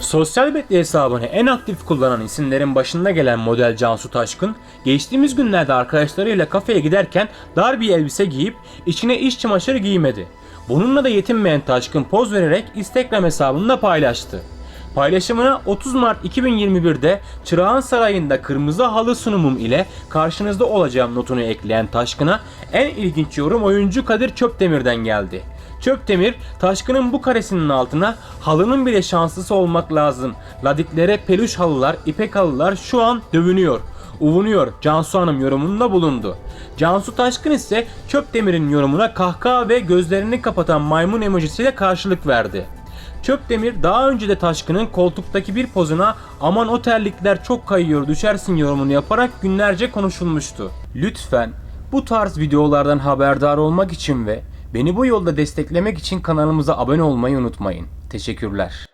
Sosyal medya hesabını en aktif kullanan isimlerin başında gelen model Cansu Taşkın, geçtiğimiz günlerde arkadaşlarıyla kafeye giderken dar bir elbise giyip içine iş çamaşırı giymedi. Bununla da yetinmeyen Taşkın poz vererek Instagram hesabında paylaştı. Paylaşımına 30 Mart 2021'de Çırağan Sarayı'nda kırmızı halı sunumum ile karşınızda olacağım notunu ekleyen Taşkın'a en ilginç yorum oyuncu Kadir Çöpdemir'den geldi. Çöptemir, Taşkın'ın bu karesinin altına halının bile şanslısı olmak lazım. Ladiklere peluş halılar, ipek halılar şu an dövünüyor. Uvunuyor Cansu Hanım yorumunda bulundu. Cansu Taşkın ise Çöpdemir'in yorumuna kahkaha ve gözlerini kapatan maymun emojisiyle karşılık verdi. Çöpdemir daha önce de Taşkın'ın koltuktaki bir pozuna aman o terlikler çok kayıyor düşersin yorumunu yaparak günlerce konuşulmuştu. Lütfen bu tarz videolardan haberdar olmak için ve beni bu yolda desteklemek için kanalımıza abone olmayı unutmayın. Teşekkürler.